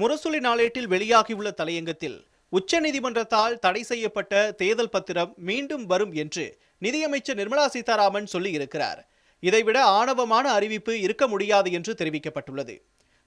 முரசொலி நாளேட்டில் வெளியாகியுள்ள தலையங்கத்தில் உச்சநீதிமன்றத்தால் தடை செய்யப்பட்ட தேர்தல் பத்திரம் மீண்டும் வரும் என்று நிதியமைச்சர் நிர்மலா சீதாராமன் சொல்லியிருக்கிறார். இதைவிட ஆணவமான அறிவிப்பு இருக்க முடியாது என்று தெரிவிக்கப்பட்டுள்ளது.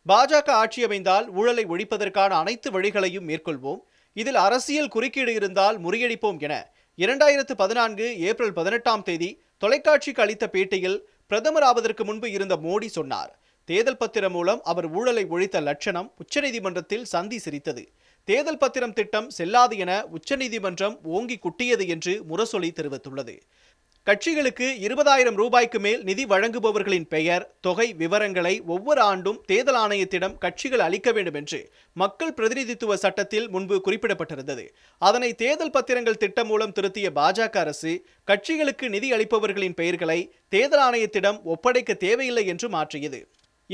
பாஜக ஆட்சி அமைந்தால் ஊழலை ஒழிப்பதற்கான அனைத்து வழிகளையும் மேற்கொள்வோம். இதில் அரசியல் குறுக்கீடு இருந்தால் முறியடிப்போம் என இரண்டாயிரத்து பதினான்கு ஏப்ரல் பதினெட்டாம் தேதி தொலைக்காட்சிக்கு அளித்த பேட்டியில் பிரதமர் ஆவதற்கு முன்பு இருந்த மோடி சொன்னார். தேர்தல் பத்திரம் மூலம் அவர் ஊழலை ஒழித்த லட்சணம் உச்சநீதிமன்றத்தில் சந்தி சிரித்தது. தேர்தல் பத்திரம் திட்டம் செல்லாது என உச்சநீதிமன்றம் ஓங்கி குட்டியது என்று முரசொலி தெரிவித்துள்ளது. கட்சிகளுக்கு இருபதாயிரம் ரூபாய்க்கு மேல் நிதி வழங்குபவர்களின் பெயர் தொகை விவரங்களை ஒவ்வொரு ஆண்டும் தேர்தல் ஆணையத்திடம் கட்சிகள் அளிக்க வேண்டும் என்று மக்கள் பிரதிநிதித்துவ சட்டத்தில் முன்பு குறிப்பிடப்பட்டிருந்தது. அதனை தேர்தல் பத்திரங்கள் திட்டம் மூலம் திருத்திய பாஜக அரசு கட்சிகளுக்கு நிதி அளிப்பவர்களின் பெயர்களை தேர்தல் ஆணையத்திடம் ஒப்படைக்க தேவையில்லை என்று மாற்றியது.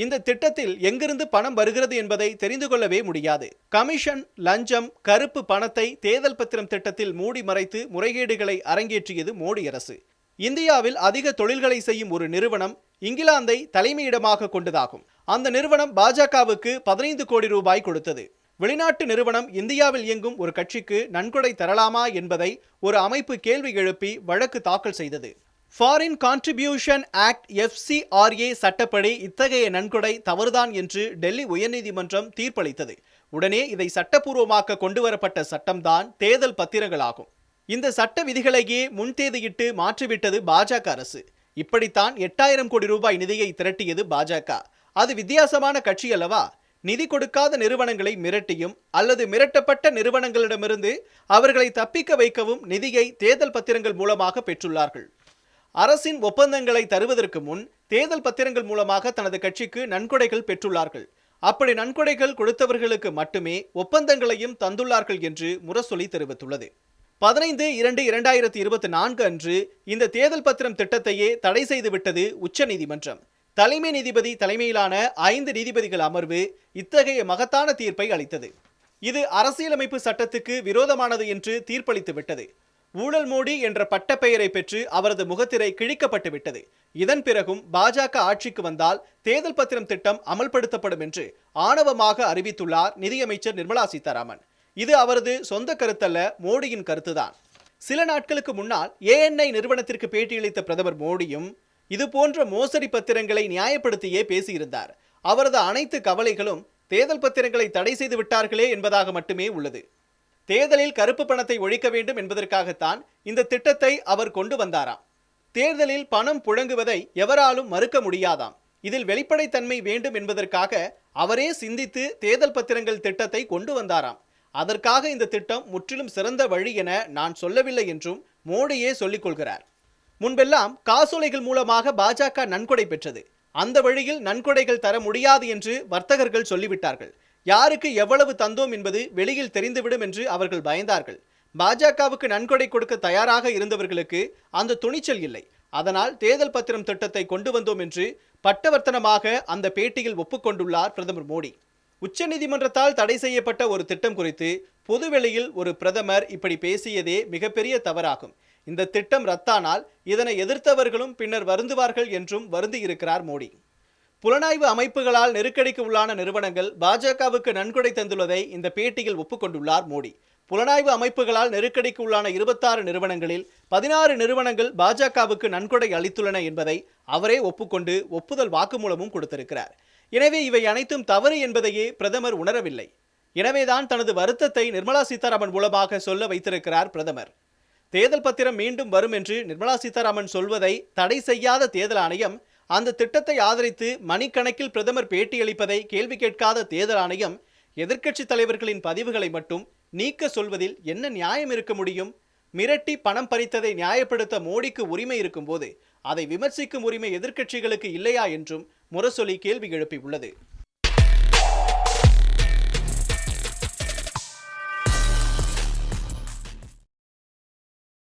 இந்த திட்டத்தில் எங்கிருந்து பணம் வருகிறது என்பதை தெரிந்து கொள்ளவே முடியாது. கமிஷன் லஞ்சம் கருப்பு பணத்தை தேர்தல் பத்திரம் திட்டத்தில் மூடி மறைத்து முறைகேடுகளை அரங்கேற்றியது மோடி அரசு. இந்தியாவில் அதிக தொழில்களை செய்யும் ஒரு நிறுவனம் இங்கிலாந்தை தலைமையிடமாக கொண்டதாகும். அந்த நிறுவனம் பாஜகவுக்கு பதினைந்து கோடி ரூபாய் கொடுத்தது. வெளிநாட்டு நிறுவனம் இந்தியாவில் இயங்கும் ஒரு கட்சிக்கு நன்கொடை தரலாமா என்பதை ஒரு அமைப்பு கேள்வி எழுப்பி வழக்கு தாக்கல் செய்தது. ஃபாரின் கான்ட்ரிபியூஷன் ஆக்ட் எஃப்சிஆர்ஏ சட்டப்படி இத்தகைய நன்கொடை தவறுதான் என்று டெல்லி உயர்நீதிமன்றம் தீர்ப்பளித்தது. உடனே இதை சட்டப்பூர்வமாக்க கொண்டுவரப்பட்ட சட்டம்தான் தேர்தல் பத்திரங்களாகும். இந்த சட்ட விதிகளையே முன்தேதியிட்டு மாற்றிவிட்டது பாஜக அரசு. இப்படித்தான் எட்டாயிரம் கோடி ரூபாய் நிதியை திரட்டியது பாஜக. அது வித்தியாசமான கட்சி அல்லவா? நிதி கொடுக்காத நிறுவனங்களை மிரட்டியும் அல்லது மிரட்டப்பட்ட நிறுவனங்களிடமிருந்து அவர்களை தப்பிக்க வைக்கவும் நிதியை தேர்தல் பத்திரங்கள் மூலமாக பெற்றுள்ளார்கள். அரசின் ஒப்பந்தங்களை தருவதற்கு முன் தேர்தல் பத்திரங்கள் மூலமாக தனது கட்சிக்கு நன்கொடைகள் பெற்றுள்ளார்கள். அப்படி நன்கொடைகள் கொடுத்தவர்களுக்கு மட்டுமே ஒப்பந்தங்களையும் தந்துள்ளார்கள் என்று முரசொலி தெரிவித்துள்ளது. பதினைந்து இரண்டு இரண்டாயிரத்தி இருபத்தி நான்கு அன்று இந்த தேர்தல் பத்திரம் திட்டத்தையே தடை செய்துவிட்டது உச்சநீதிமன்றம் தலைமை நீதிபதி தலைமையிலான ஐந்து நீதிபதிகள் அமர்வு இத்தகைய மகத்தான தீர்ப்பை அளித்தது. இது அரசியலமைப்பு சட்டத்துக்கு விரோதமானது என்று தீர்ப்பளித்து விட்டது ஊழல் மோடி என்ற பட்டப்பெயரை பெற்று அவரது முகத்திரை கிழிக்கப்பட்டு விட்டது. இதன் பிறகும் பாஜக ஆட்சிக்கு வந்தால் தேர்தல் பத்திரம் திட்டம் அமல்படுத்தப்படும் என்று ஆணவமாக அறிவித்துள்ளார் நிதியமைச்சர் நிர்மலா சீதாராமன். இது அவரது சொந்த கருத்தல்ல மோடியின் கருத்துதான். சில நாட்களுக்கு முன்னால் ஏஎன்ஐ நிறுவனத்திற்கு பேட்டியளித்த பிரதமர் மோடியும் இதுபோன்ற மோசடி பத்திரங்களை நியாயப்படுத்தியே பேசியிருந்தார். அவரது அனைத்து கவலைகளும் தேர்தல் பத்திரங்களை தடை செய்து விட்டார்களே என்பதாக மட்டுமே உள்ளது. தேர்தலில் கருப்பு பணத்தை ஒழிக்க வேண்டும் என்பதற்காகத்தான் இந்த திட்டத்தை அவர் கொண்டு வந்தாராம். தேர்தலில் பணம் புழங்குவதை எவராலும் மறுக்க முடியாதாம். இதில் வெளிப்படைத்தன்மை வேண்டும் என்பதற்காக அவரே சிந்தித்து தேர்தல் பத்திரங்கள் திட்டத்தை கொண்டு வந்தாராம். அதற்காக இந்த திட்டம் முற்றிலும் சிறந்த வழி என நான் சொல்லவில்லை என்றும் மோடியே சொல்லிக் கொள்கிறார். முன்பெல்லாம் காசோலைகள் மூலமாக பாஜக நன்கொடை பெற்றது. அந்த வழியில் நன்கொடைகள் தர முடியாது என்று வர்த்தகர்கள் சொல்லிவிட்டார்கள். யாருக்கு எவ்வளவு தந்தோம் என்பது வெளியில் தெரிந்துவிடும் என்று அவர்கள் பயந்தார்கள். பாஜகவுக்கு நன்கொடை கொடுக்க தயாராக இருந்தவர்களுக்கு அந்த துணிச்சல் இல்லை. அதனால் தேர்தல் பத்திரம் திட்டத்தை கொண்டு வந்தோம் என்று பட்டவர்த்தனமாக அந்த பேட்டியில் ஒப்புக்கொண்டுள்ளார் பிரதமர் மோடி. உச்சநீதிமன்றத்தால் தடை செய்யப்பட்ட ஒரு திட்டம் குறித்து பொதுவெளியில் ஒரு பிரதமர் இப்படி பேசியதே மிகப்பெரிய தவறாகும். இந்த திட்டம் ரத்தானால் இதனை எதிர்த்தவர்களும் பின்னர் வருந்துவார்கள் என்றும் வருந்தியிருக்கிறார் மோடி. புலனாய்வு அமைப்புகளால் நெருக்கடிக்கு உள்ளான நிறுவனங்கள் பாஜகவுக்கு நன்கொடை தந்துள்ளதை இந்த பேட்டியில் ஒப்புக்கொண்டுள்ளார் மோடி. புலனாய்வு அமைப்புகளால் நெருக்கடிக்கு உள்ளான இருபத்தாறு நிறுவனங்களில் பதினாறு நிறுவனங்கள் பாஜகவுக்கு நன்கொடை அளித்துள்ளன என்பதை அவரே ஒப்புக்கொண்டு ஒப்புதல் வாக்குமூலமும் கொடுத்திருக்கிறார். எனவே இவை அனைத்தும் தவறு என்பதையே பிரதமர் உணரவில்லை. எனவேதான் தனது வருத்தத்தை நிர்மலா சீதாராமன் மூலமாக சொல்ல வைத்திருக்கிறார் பிரதமர். தேர்தல் பத்திரம் மீண்டும் வரும் என்று நிர்மலா சீதாராமன் சொல்வதை தடை செய்யாத தேர்தல் ஆணையம் அந்த திட்டத்தை ஆதரித்து மணிக்கணக்கில் பிரதமர் பேட்டியளிப்பதை கேள்வி கேட்காத தேர்தல் ஆணையம் எதிர்க்கட்சி தலைவர்களின் பதிவுகளை மட்டும் நீக்க சொல்வதில் என்ன நியாயம் இருக்க முடியும்? மிரட்டி பணம் பறித்ததை நியாயப்படுத்த மோடிக்கு உரிமை இருக்கும்போது அதை விமர்சிக்கும் உரிமை எதிர்க்கட்சிகளுக்கு இல்லையா என்றும் முரசொலி கேள்வி எழுப்பியுள்ளது.